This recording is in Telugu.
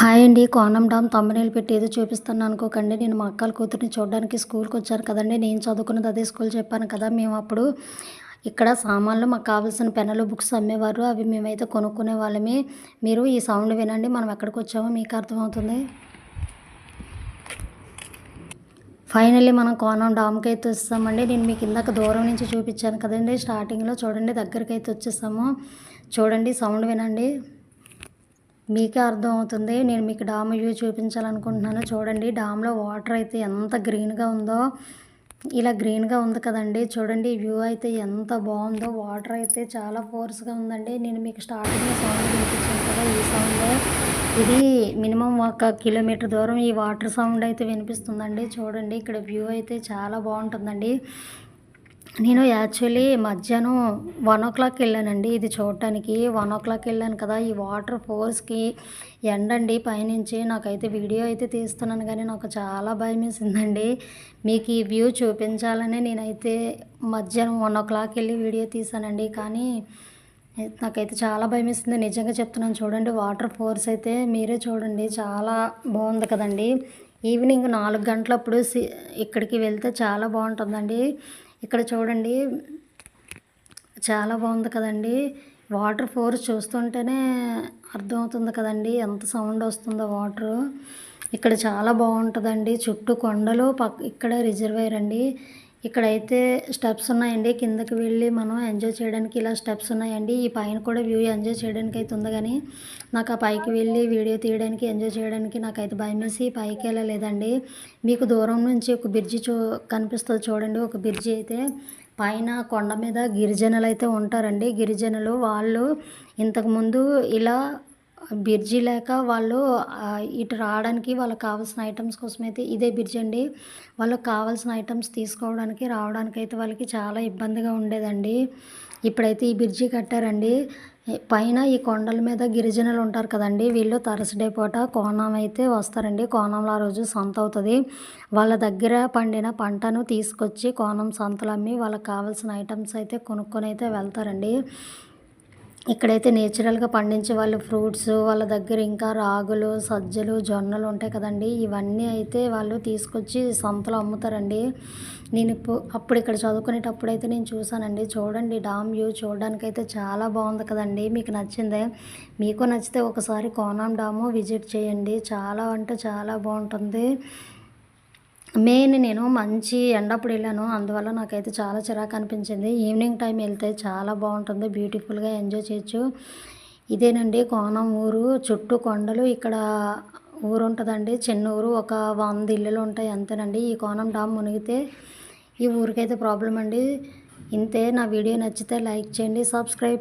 హాయ్ అండి. కోనం డామ్ తమ్మనీళ్ళు పెట్టి ఏదో చూపిస్తాను అనుకోకండి. నేను మా అక్కల కూతురిని చూడడానికి స్కూల్కి వచ్చాను కదండి. నేను చదువుకున్నది అదే స్కూల్ చెప్పాను కదా. మేము అప్పుడు ఇక్కడ సామాన్లు మాకు కావాల్సిన పెన్నులు బుక్స్ అమ్మేవారు. అవి మేమైతే కొనుక్కునే వాళ్ళమే. మీరు ఈ సౌండ్ వినండి. మనం ఎక్కడికి వచ్చామో మీకు అర్థమవుతుంది. ఫైనల్లీ మనం కోనం డామ్కి అయితే వస్తామండి నేను మీకు ఇందాక దూరం నుంచి చూపించాను కదండి. స్టార్టింగ్లో చూడండి దగ్గరికి అయితే వచ్చేసాము. చూడండి సౌండ్ వినండి. మీకే అర్థం అవుతుంది నేను మీకు డామ్ వ్యూ చూపించాలనుకుంటున్నాను. చూడండి డామ్లో వాటర్ అయితే ఎంత గ్రీన్గా ఉందో. ఇలా గ్రీన్గా ఉంది కదండి. చూడండి వ్యూ అయితే ఎంత బాగుందో. వాటర్ అయితే చాలా ఫోర్స్గా ఉందండి. నేను మీకు స్టార్టింగ్లో సౌండ్ వినిపించాను కదా ఈ సౌండ్. ఇది మినిమం ఒక కిలోమీటర్ దూరం ఈ వాటర్ సౌండ్ అయితే వినిపిస్తుందండి. చూడండి ఇక్కడ వ్యూ అయితే చాలా బాగుంటుందండి. నేను యాక్చువల్లీ మధ్యాహ్నం వన్ ఓ క్లాక్ వెళ్ళానండి ఇది చూడటానికి. వన్ ఓ క్లాక్ వెళ్ళాను కదా ఈ వాటర్ ఫోర్స్కి ఎండండి పైనుంచి. నాకైతే వీడియో అయితే తీస్తున్నాను కానీ నాకు చాలా భయం వేసిందండి మీకు ఈ వ్యూ చూపించాలని నేనైతే మధ్యాహ్నం వన్ ఓ క్లాక్ వెళ్ళి వీడియో తీసానండి. కానీ నాకైతే చాలా భయం వేసింది నిజంగా చెప్తున్నాను చూడండి వాటర్ ఫోర్స్ అయితే మీరే చూడండి. చాలా బాగుంది కదండి. ఈవినింగ్ నాలుగు గంటలప్పుడు ఇక్కడికి వెళ్తే చాలా బాగుంటుందండి. ఇక్కడ చూడండి చాలా బాగుంది కదండి. వాటర్ ఫోర్స్ చూస్తుంటేనే అర్థమవుతుంది కదండి ఎంత సౌండ్ వస్తుందో వాటరు. ఇక్కడ చాలా బాగుంటుందండి. చుట్టూ కొండలు పక్ ఇక్కడ రిజర్వేర్ అండి. ఇక్కడైతే స్టెప్స్ ఉన్నాయండి. కిందకి వెళ్ళి మనం ఎంజాయ్ చేయడానికి ఇలా స్టెప్స్ ఉన్నాయండి. ఈ పైన కూడా వ్యూ ఎంజాయ్ చేయడానికి అయితే ఉంది కానీ నాకు ఆ పైకి వెళ్ళి వీడియో తీయడానికి ఎంజాయ్ చేయడానికి నాకైతే భయం వేసి పైకి వెళ్ళలేదండి. మీకు దూరం నుంచి ఒక బ్రిడ్జి చూ కనిపిస్తుంది చూడండి. ఒక బ్రిడ్జి అయితే పైన కొండ మీద గిరిజనులు అయితే ఉంటారండి. గిరిజనులు వాళ్ళు ఇంతకుముందు ఇలా బ్రిడ్జి లేక వాళ్ళు ఇటు రావడానికి వాళ్ళకి కావాల్సిన ఐటమ్స్ కోసం అయితే ఇదే బ్రిడ్జ్ అండి. వాళ్ళకి కావాల్సిన ఐటమ్స్ తీసుకోవడానికి రావడానికి అయితే వాళ్ళకి చాలా ఇబ్బందిగా ఉండేదండి. ఇప్పుడైతే ఈ బ్రిడ్జి కట్టారండి. పైన ఈ కొండల మీద గిరిజనులు ఉంటారు కదండి వీళ్ళు థర్స్డే పూట కోనం అయితే వస్తారండి. కోణంలో ఆ రోజు సంత అవుతుంది. వాళ్ళ దగ్గర పండిన పంటను తీసుకొచ్చి కోణం సంతలు అమ్మి వాళ్ళకి కావాల్సిన ఐటమ్స్ అయితే కొనుక్కొని అయితే వెళ్తారండి. ఇక్కడైతే నేచురల్గా పండించే వాళ్ళు ఫ్రూట్స్ వాళ్ళ దగ్గర ఇంకా రాగులు సజ్జలు జొన్నలు ఉంటాయి కదండి. ఇవన్నీ అయితే వాళ్ళు తీసుకొచ్చి సంతలో అమ్ముతారండి. నేను ఇప్పుడు అప్పుడు ఇక్కడ చదువుకునేటప్పుడు అయితే నేను చూసానండి చూడండి డామ్ వ్యూ చూడడానికైతే చాలా బాగుంది కదండి. మీకు నచ్చిందే? మీకు నచ్చితే ఒకసారి కోనాం డాము విజిట్ చేయండి. చాలా అంటే చాలా బాగుంటుంది. మెయిన్ నేను మంచి ఎండప్పుడు వెళ్ళాను. అందువల్ల నాకైతే చాలా చిరాకు అనిపించింది. ఈవినింగ్ టైం వెళ్తే చాలా బాగుంటుంది. బ్యూటిఫుల్గా ఎంజాయ్ చేయొచ్చు. ఇదేనండి కోనం ఊరు. చుట్టూ కొండలు. ఇక్కడ ఊరు ఉంటుందండి చిన్న ఊరు ఒక వంద ఇల్లులు ఉంటాయి అంతేనండి. ఈ కోనం డామ్ మునిగితే ఈ ఊరికైతే ప్రాబ్లం అండి. ఇంతే. నా వీడియో నచ్చితే లైక్ చేయండి. సబ్స్క్రైబ్